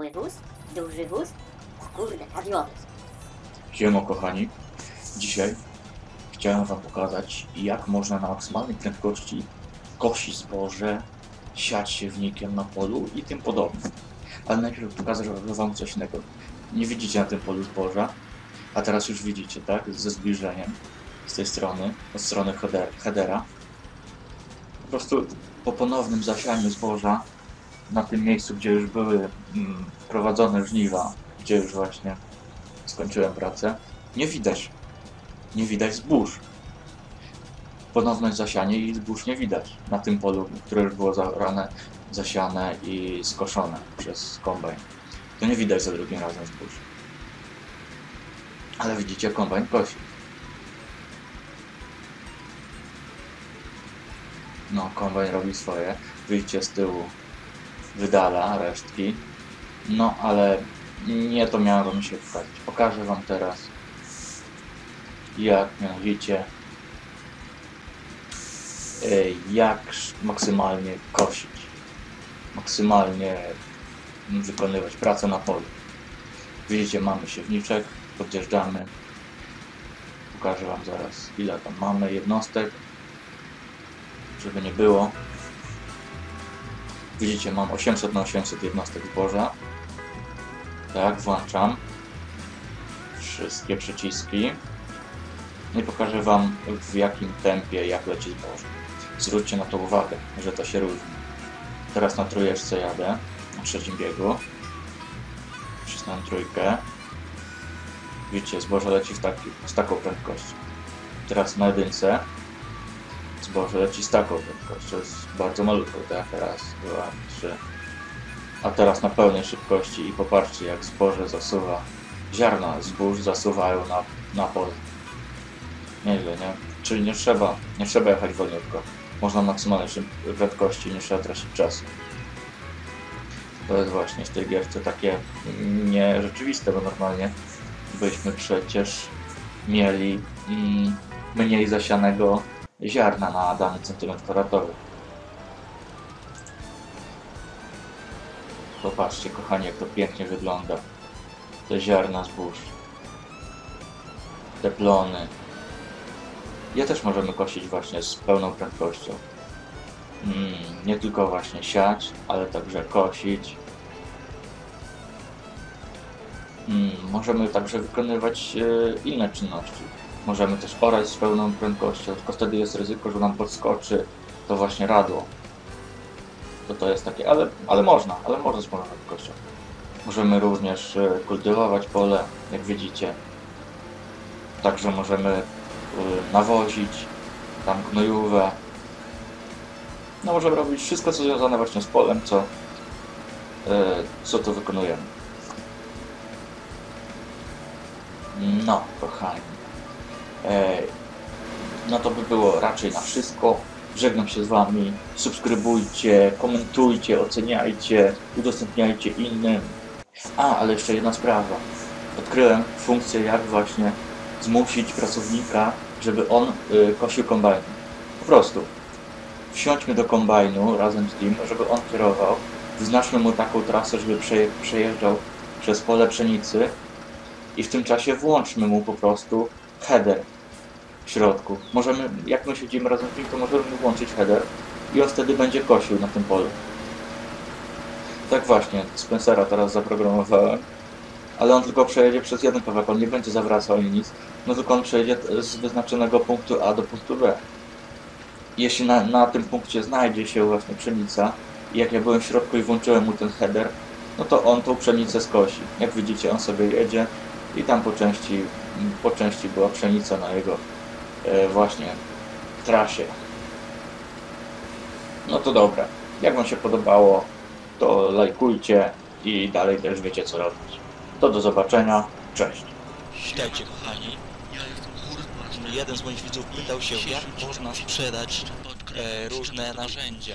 Mały wóz, duży wóz, o kurde, radiowóz. Siemo kochani, dzisiaj chciałem wam pokazać jak można na maksymalnej prędkości kosić zboże, siać siewnikiem na polu i tym podobne. Ale najpierw pokażę wam coś innego. Nie widzicie na tym polu zboża, a teraz już widzicie, tak? Ze zbliżeniem z tej strony, od strony header, headera. Po prostu po ponownym zasianiu zboża na tym miejscu, gdzie już były mm, prowadzone żniwa, gdzie już właśnie skończyłem pracę, nie widać. Nie widać zbóż. Ponowne zasianie i zbóż nie widać na tym polu, które już było zarane, zasiane i skoszone przez kombajn. To nie widać za drugim razem zbóż. Ale widzicie, kombajn kosi. No, kombajn robi swoje. Wyjście z tyłu wydala resztki. No, ale nie to miałem się pokazać. Pokażę wam teraz, jak mianowicie, e, jak maksymalnie kosić. Maksymalnie wykonywać pracę na polu. Widzicie, mamy siewniczek, podjeżdżamy. Pokażę wam zaraz, ile tam mamy jednostek, żeby nie było. Widzicie, mam 800 na 800 jednostek zboża. Tak, włączam wszystkie przyciski i pokażę Wam w jakim tempie, jak leci zboże. Zwróćcie na to uwagę, że to się różni. Teraz na trójeczce jadę, na trzecim biegu. Wcisnąłem trójkę. Widzicie, zboże leci w taki, z taką prędkością. Teraz na jedynce zboże leci z taką prędkością. Jest bardzo malutko, tak? Raz, dwa, trzy, a teraz na pełnej szybkości i popatrzcie jak zboże zasuwa, ziarna zbóż zasuwają na, na pole. Nieźle, nie? Czyli nie trzeba, nie trzeba jechać wolniutko. Można maksymalnej prędkości, nie trzeba tracić czasu. To jest właśnie w tej gierce takie nierzeczywiste, bo normalnie byśmy przecież mieli mm, mniej zasianego ziarna na dany centymetr kwadratowy. Popatrzcie, kochani, jak to pięknie wygląda. Te ziarna zbóż. Te plony. Je też możemy kosić właśnie z pełną prędkością. Mm, nie tylko właśnie siać, ale także kosić. Mm, możemy także wykonywać e, inne czynności. Możemy też orać z pełną prędkością, tylko wtedy jest ryzyko, że nam podskoczy to właśnie radło to to jest takie, ale, ale można, ale można z pełną prędkością. Możemy również e, kultywować pole, jak widzicie. Także możemy e, nawozić tam gnojówę. No możemy robić wszystko, co związane właśnie z polem, co, e, co tu wykonujemy. No, kochani. E, no to by było raczej na wszystko. Żegnam się z Wami. Subskrybujcie, komentujcie, oceniajcie, udostępniajcie innym. A, ale jeszcze jedna sprawa. Odkryłem funkcję, jak właśnie zmusić pracownika, żeby on y, kosił kombajnem. Po prostu. Wsiądźmy do kombajnu razem z nim, żeby on kierował. Wyznaczmy mu taką trasę, żeby przeje, przejeżdżał przez pole pszenicy i w tym czasie włączmy mu po prostu header w środku. Możemy, jak my siedzimy razem z nim, to możemy włączyć header i on wtedy będzie kosił na tym polu. Tak właśnie, Spencera teraz zaprogramowałem, ale on tylko przejedzie przez jeden kawałek, on nie będzie zawracał ani nic, no tylko on przejedzie z wyznaczonego punktu A do punktu B. Jeśli na, na tym punkcie znajdzie się właśnie pszenica i jak ja byłem w środku i włączyłem mu ten header, no to on tą pszenicę skosi. Jak widzicie, on sobie jedzie i tam po części, po części była pszenica na jego e, właśnie trasie. No to dobra. Jak Wam się podobało, to lajkujcie i dalej też wiecie co robić. To do zobaczenia. Cześć. Witajcie kochani. Jeden z moich widzów pytał się, jak można sprzedać e, różne narzędzia.